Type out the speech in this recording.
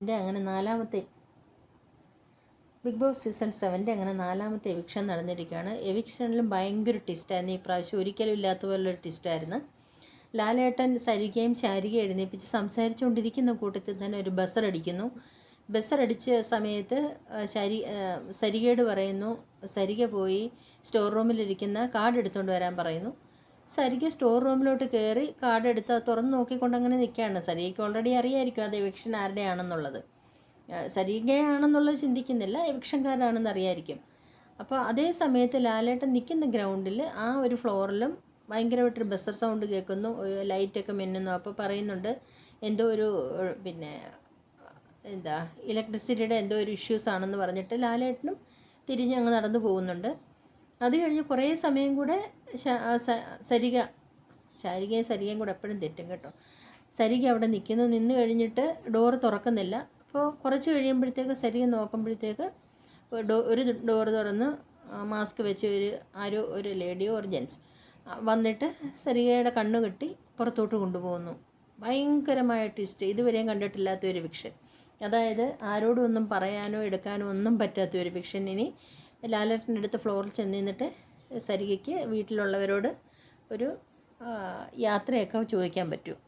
എന്റെ അങ്ങനെ നാലാമത്തെ ബിഗ് ബോസ് സീസൺ സെവന്റെ അങ്ങനെ നാലാമത്തെ എവിക്ഷൻ നടന്നിരിക്കുകയാണ്. എവിക്ഷനിലും ഭയങ്കര ട്വിസ്റ്റായിരുന്നു ഈ പ്രാവശ്യം ഒരിക്കലും ഇല്ലാത്ത പോലുള്ളൊരു ട്വിസ്റ്റായിരുന്നു ലാലേട്ടൻ സരികയും ശാരികയും എഴുന്നേപ്പിച്ച് സംസാരിച്ചുകൊണ്ടിരിക്കുന്ന കൂട്ടത്തിൽ തന്നെ ഒരു ബസർ അടിക്കുന്നു. ബസർ അടിച്ച സമയത്ത് ശരി സരികയോട് പറയുന്നു സരിക പോയി സ്റ്റോർ റൂമിലിരിക്കുന്ന കാർഡ് എടുത്തുകൊണ്ട് വരാൻ പറയുന്നു. സരിക സ്റ്റോർ റൂമിലോട്ട് കയറി കാർഡ് എടുത്ത് തുറന്ന് നോക്കിക്കൊണ്ട് അങ്ങനെ നിൽക്കുകയാണ്. സരികയ്ക്ക് ഓൾറെഡി അറിയായിരിക്കും അത് എവിക്ഷൻ ആരുടെയാണെന്നുള്ളത്. സരികയാണെന്നുള്ളത് ചിന്തിക്കുന്നില്ല എവിക്ഷൻകാരാണെന്ന് അറിയായിരിക്കും. അപ്പോൾ അതേ സമയത്ത് ലാലേട്ടൻ നിൽക്കുന്ന ഗ്രൗണ്ടിൽ ആ ഒരു ഫ്ലോറിലും ഭയങ്കരമായിട്ടൊരു ബസർ സൗണ്ട് കേൾക്കുന്നു ലൈറ്റൊക്കെ മിന്നുന്നു. അപ്പോൾ പറയുന്നുണ്ട് എന്തോ ഒരു പിന്നെ എന്താ ഇലക്ട്രിസിറ്റിയുടെ എന്തോ ഒരു ഇഷ്യൂസ് ആണെന്ന് പറഞ്ഞിട്ട് ലാലേട്ടനും തിരിഞ്ഞ് അങ്ങ് നടന്നു പോകുന്നുണ്ട്. അത് കഴിഞ്ഞ് കുറേ സമയം കൂടെ സരിക ശാരികയും സരികയും കൂടെ എപ്പോഴും തെറ്റും കേട്ടോ. സരിക അവിടെ നിൽക്കുന്നു നിന്ന് കഴിഞ്ഞിട്ട് ഡോറ് തുറക്കുന്നില്ല. അപ്പോൾ കുറച്ച് കഴിയുമ്പോഴത്തേക്ക് സരിക നോക്കുമ്പോഴത്തേക്ക് ഡോ ഒരു ഡോറ് തുറന്ന് മാസ്ക് വെച്ച് ഒരു ആരോ ഒരു ലേഡിയോ ഒരു ജെൻസ് വന്നിട്ട് സരികയുടെ കണ്ണ് കെട്ടി പുറത്തോട്ട് കൊണ്ടുപോകുന്നു. ഭയങ്കരമായ ട്വിസ്റ്റ് ഇതുവരെയും കണ്ടിട്ടില്ലാത്ത ഒരു വിക്ഷൻ അതായത് ആരോടും ഒന്നും പറയാനോ എടുക്കാനോ ഒന്നും പറ്റാത്ത ഒരു വിക്ഷൻ ഇനി ലാലേട്ടന്റെ അടുത്ത് ഫ്ലോറിൽ ചെന്ന് നിന്നിട്ട് സരികയ്ക്ക് വീട്ടിലുള്ളവരോട് ഒരു യാത്രയൊക്കെ ചോദിക്കാൻ പറ്റും.